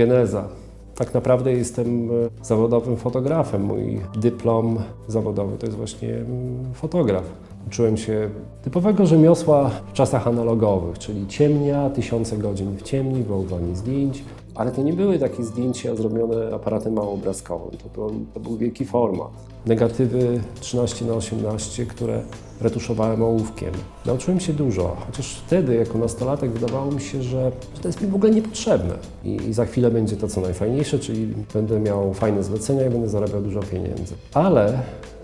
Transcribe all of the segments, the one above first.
geneza. Tak naprawdę jestem e, zawodowym fotografem. Mój dyplom zawodowy to jest właśnie mm, fotograf. Uczyłem się typowego rzemiosła w czasach analogowych, czyli ciemnia, tysiące godzin w ciemni, wywoływanie zdjęć. Ale to nie były takie zdjęcia zrobione aparatem małoobrazkowym. To, to, to był wielki format. Negatywy 13 na 18 które retuszowałem ołówkiem. Nauczyłem się dużo, chociaż wtedy jako nastolatek wydawało mi się, że, że to jest mi w ogóle niepotrzebne. I, I za chwilę będzie to co najfajniejsze, czyli będę miał fajne zlecenia i będę zarabiał dużo pieniędzy. Ale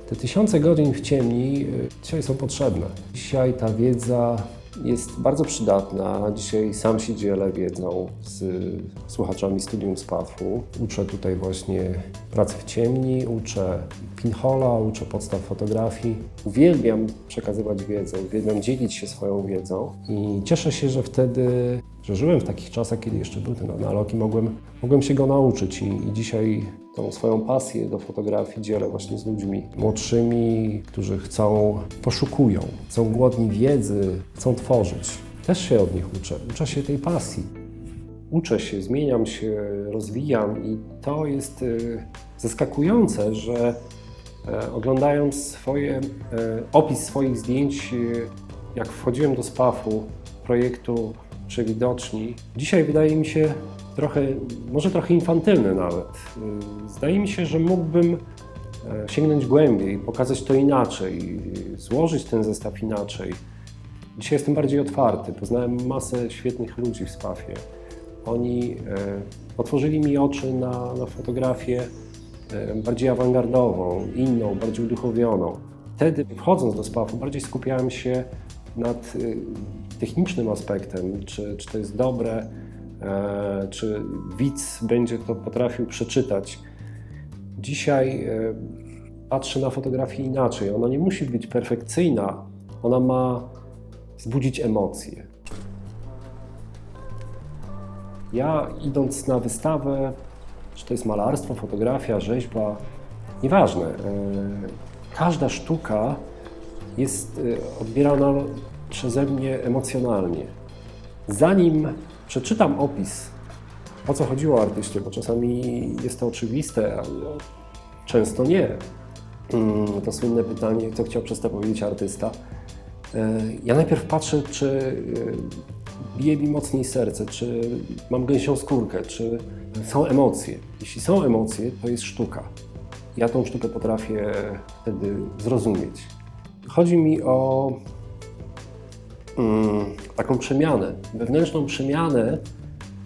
te tysiące godzin w ciemni y, dzisiaj są potrzebne. Dzisiaj ta wiedza jest bardzo przydatna. Dzisiaj sam się dzielę wiedzą z słuchaczami Studium Spafu. Uczę tutaj właśnie pracy w ciemni, uczę pinhola, uczę podstaw fotografii. Uwielbiam przekazywać wiedzę, uwielbiam dzielić się swoją wiedzą i cieszę się, że wtedy, że żyłem w takich czasach, kiedy jeszcze był ten analog i mogłem, mogłem się go nauczyć i, i dzisiaj tą swoją pasję do fotografii dzielę właśnie z ludźmi młodszymi, którzy chcą, poszukują, są głodni wiedzy, chcą tworzyć. Też się od nich uczę, uczę się tej pasji. Uczę się, zmieniam się, rozwijam i to jest y, zaskakujące, że e, oglądając swoje, e, opis swoich zdjęć, y, jak wchodziłem do SPAF-u, projektu Przewidoczni, dzisiaj wydaje mi się trochę, może trochę infantylny nawet. Y, Zdaje mi się, że mógłbym e, sięgnąć głębiej, pokazać to inaczej, złożyć ten zestaw inaczej. Dzisiaj jestem bardziej otwarty. Poznałem masę świetnych ludzi w Spafie. Oni e, otworzyli mi oczy na, na fotografię e, bardziej awangardową, inną, bardziej uduchowioną. Wtedy, wchodząc do Spafu, bardziej skupiałem się nad technicznym aspektem, czy, czy to jest dobre, czy widz będzie to potrafił przeczytać. Dzisiaj e, patrzę na fotografię inaczej. Ona nie musi być perfekcyjna, ona ma wzbudzić emocje. Ja idąc na wystawę, czy to jest malarstwo, fotografia, rzeźba, nieważne, e, każda sztuka jest e, odbierana przeze mnie emocjonalnie. Zanim przeczytam opis, o co chodziło artyście, bo czasami jest to oczywiste, a no, często nie. Mm, To słynne pytanie, co chciał przez to powiedzieć artysta. E, Ja najpierw patrzę, czy e, bije mi mocniej serce, czy mam gęsią skórkę, czy są emocje. Jeśli są emocje, to jest sztuka. Ja tą sztukę potrafię wtedy zrozumieć. Chodzi mi o taką przemianę, wewnętrzną przemianę,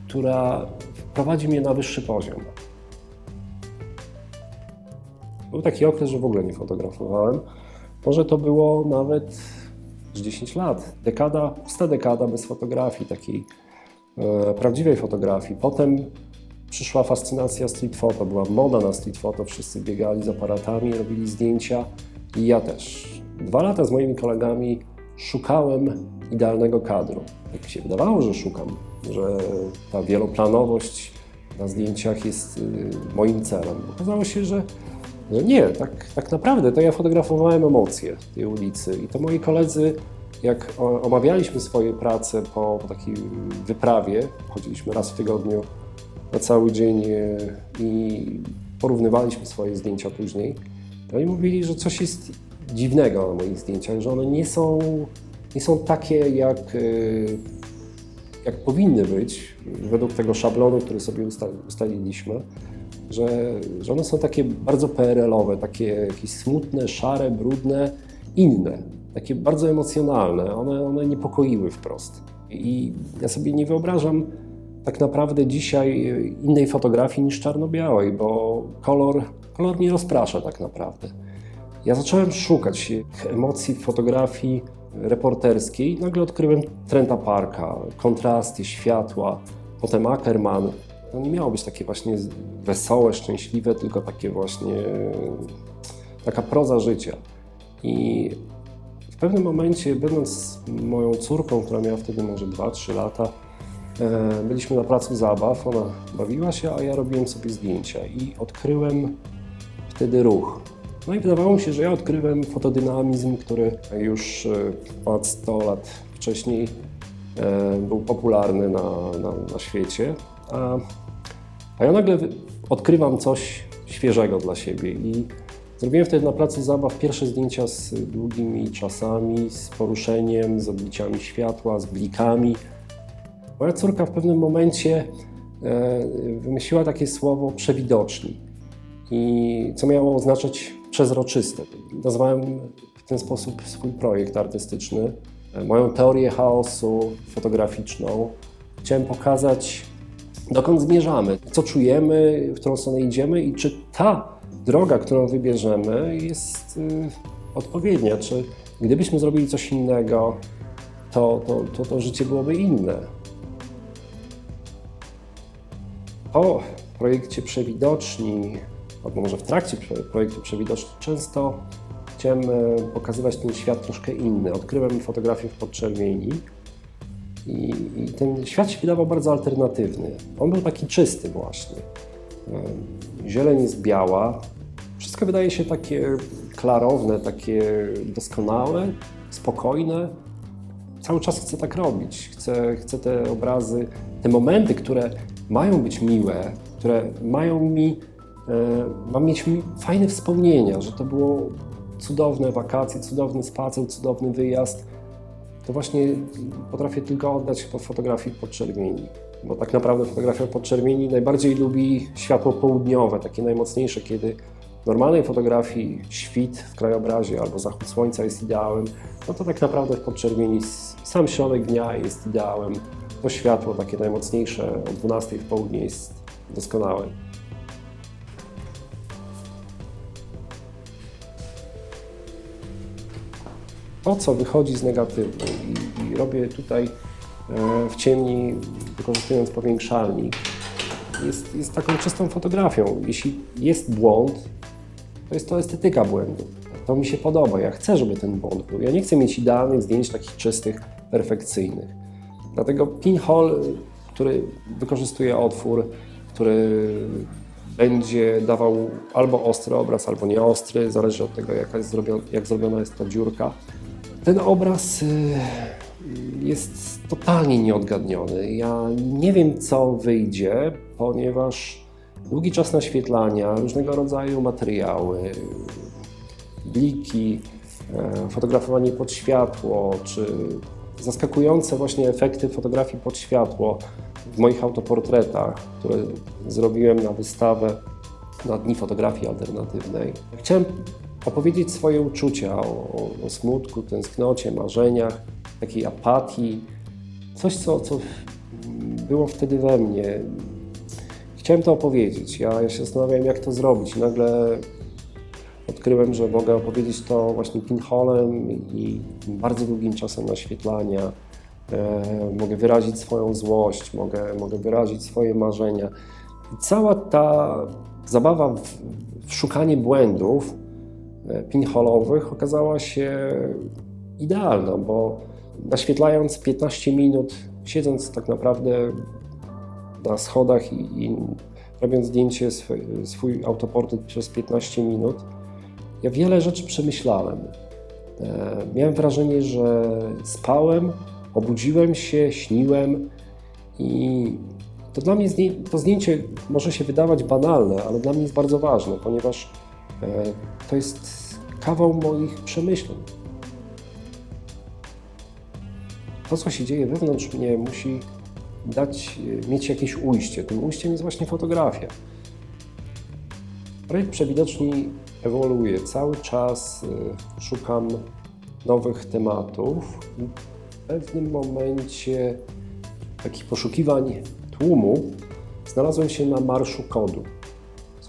która wprowadzi mnie na wyższy poziom. Był taki okres, że w ogóle nie fotografowałem. Może to było nawet z 10 lat. Dekada, pusta dekada bez fotografii, takiej e, prawdziwej fotografii. Potem przyszła fascynacja street photo, była moda na street photo, wszyscy biegali z aparatami, robili zdjęcia i ja też. Dwa lata z moimi kolegami szukałem idealnego kadru. Jak się wydawało, że szukam, że ta wieloplanowość na zdjęciach jest y, moim celem. Okazało się, że, że nie, tak, tak naprawdę to ja fotografowałem emocje tej ulicy i to moi koledzy, jak omawialiśmy swoje prace po, po takiej wyprawie, chodziliśmy raz w tygodniu na cały dzień e, i porównywaliśmy swoje zdjęcia później, to oni mówili, że coś jest dziwnego na moich zdjęciach, że one nie są, nie są takie, jak, e, jak powinny być, według tego szablonu, który sobie usta- ustaliliśmy, że, że one są takie bardzo PRL-owe, takie jakieś smutne, szare, brudne, inne, takie bardzo emocjonalne. One, one niepokoiły wprost. I ja sobie nie wyobrażam tak naprawdę dzisiaj innej fotografii niż czarno-białej, bo kolor, kolor nie rozprasza tak naprawdę. Ja zacząłem szukać emocji w fotografii reporterskiej. Nagle odkryłem Trenta Parka, kontrasty, światła, potem Ackerman. To nie miało być takie właśnie wesołe, szczęśliwe, tylko takie właśnie taka proza życia. I w pewnym momencie, będąc moją córką, która miała wtedy może 2-3 lata, e, byliśmy na placu zabaw, ona bawiła się, a ja robiłem sobie zdjęcia i odkryłem wtedy ruch. No i wydawało mi się, że ja odkryłem fotodynamizm, który już e, ponad 100 lat wcześniej e, był popularny na, na, na świecie. A A ja nagle odkrywam coś świeżego dla siebie i zrobiłem wtedy na placu zabaw pierwsze zdjęcia z długimi czasami, z poruszeniem, z odbiciami światła, z blikami. Moja córka w pewnym momencie e, wymyśliła takie słowo przewidoczni, i co miało oznaczać przezroczyste. Nazwałem w ten sposób swój projekt artystyczny, moją teorię chaosu fotograficzną. Chciałem pokazać, dokąd zmierzamy, co czujemy, w którą stronę idziemy i czy ta droga, którą wybierzemy, jest y, odpowiednia. Czy gdybyśmy zrobili coś innego, to, to, to, to życie byłoby inne. Po projekcie Przewidoczni, albo może w trakcie projektu Przewidoczni, często chciałem e, pokazywać ten świat troszkę inny. Odkryłem fotografię w podczerwieni i, i ten świat się wydawał bardzo alternatywny. On był taki czysty właśnie. E, Zieleń jest biała, wszystko wydaje się takie klarowne, takie doskonałe, spokojne cały czas chcę tak robić. Chcę, chcę te obrazy, te momenty, które mają być miłe, które mają mi, mam mieć mi fajne wspomnienia, że to było cudowne wakacje, cudowny spacer, cudowny wyjazd. To właśnie potrafię tylko oddać po fotografii podczerwieni. Bo tak naprawdę fotografia podczerwieni najbardziej lubi światło południowe, takie najmocniejsze, kiedy w normalnej fotografii świt w krajobrazie albo zachód słońca jest ideałem, no to tak naprawdę w podczerwieni sam środek dnia jest ideałem. To światło takie najmocniejsze o 12 w południe jest doskonałe. To, co wychodzi z negatywu i, i robię tutaj e, w ciemni, wykorzystując powiększalnik, jest, jest taką czystą fotografią. Jeśli jest błąd, to jest to estetyka błędu. To mi się podoba. Ja chcę, żeby ten błąd był. Ja nie chcę mieć idealnych zdjęć takich czystych, perfekcyjnych. Dlatego pinhole, który wykorzystuje otwór, który będzie dawał albo ostry obraz, albo nieostry, zależy od tego, jaka jest zrobiona, jak zrobiona jest ta dziurka. Ten obraz y, jest totalnie nieodgadniony. Ja nie wiem, co wyjdzie, ponieważ długi czas naświetlania, różnego rodzaju materiały, bliki, e, fotografowanie pod światło, czy zaskakujące właśnie efekty fotografii pod światło w moich autoportretach, które zrobiłem na wystawę na Dni Fotografii Alternatywnej. Chciałem opowiedzieć swoje uczucia o, o, smutku, tęsknocie, marzeniach, takiej apatii. Coś, co, co było wtedy we mnie. Chciałem to opowiedzieć. Ja, ja się zastanawiałem, jak to zrobić. Nagle odkryłem, że mogę opowiedzieć to właśnie pinholem i bardzo długim czasem naświetlania. E, mogę wyrazić swoją złość, mogę, mogę wyrazić swoje marzenia. I cała ta zabawa w, w szukanie błędów pinholowych okazała się idealna, bo naświetlając 15 minut, siedząc tak naprawdę na schodach i, i robiąc zdjęcie, swój, swój autoportret przez 15 minut, ja wiele rzeczy przemyślałem. E, miałem wrażenie, że spałem, obudziłem się, śniłem i to dla mnie to zdjęcie może się wydawać banalne, ale dla mnie jest bardzo ważne, ponieważ e, to jest kawał moich przemyśleń. To, co się dzieje wewnątrz mnie, musi dać, e, mieć jakieś ujście. Tym ujściem jest właśnie fotografia. Projekt Przewidoczni ewoluuje. Cały czas y, szukam nowych tematów. W pewnym momencie takich poszukiwań tłumu znalazłem się na Marszu Kodu.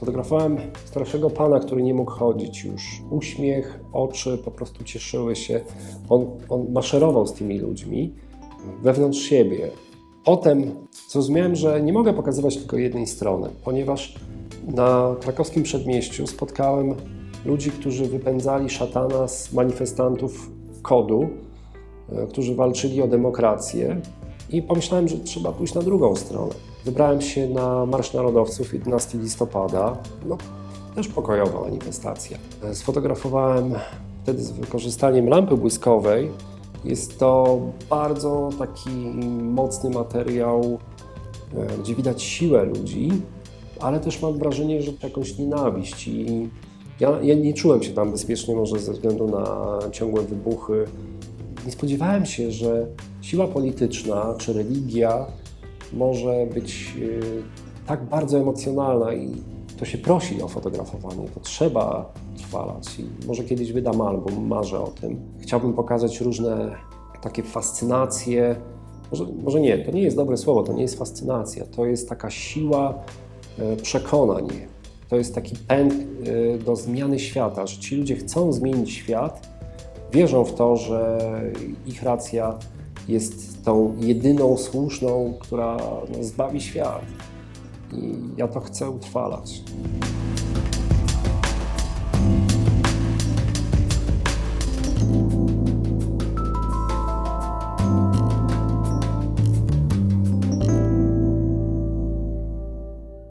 Sfotografowałem starszego pana, który nie mógł chodzić już. Uśmiech, oczy po prostu cieszyły się. On, on maszerował z tymi ludźmi wewnątrz siebie. Potem zrozumiałem, że nie mogę pokazywać tylko jednej strony, ponieważ na krakowskim przedmieściu spotkałem ludzi, którzy wypędzali szatana z manifestantów kodu, e, którzy walczyli o demokrację i pomyślałem, że trzeba pójść na drugą stronę. Wybrałem się na Marsz Narodowców 11 listopada, no też pokojowa manifestacja. Sfotografowałem wtedy z wykorzystaniem lampy błyskowej. Jest to bardzo taki mocny materiał, e, gdzie widać siłę ludzi, ale też mam wrażenie, że jakąś nienawiść i ja, ja nie czułem się tam bezpiecznie, może ze względu na ciągłe wybuchy. Nie spodziewałem się, że siła polityczna czy religia może być y, tak bardzo emocjonalna i to się prosi o fotografowanie, to trzeba trwalać i może kiedyś wydam album, marzę o tym. Chciałbym pokazać różne takie fascynacje, może, może nie, to nie jest dobre słowo, to nie jest fascynacja, to jest taka siła e, przekonań, to jest taki pęd e, do zmiany świata, że ci ludzie chcą zmienić świat, wierzą w to, że ich racja jest tą jedyną słuszną, która no, zbawi świat. I ja to chcę utrwalać.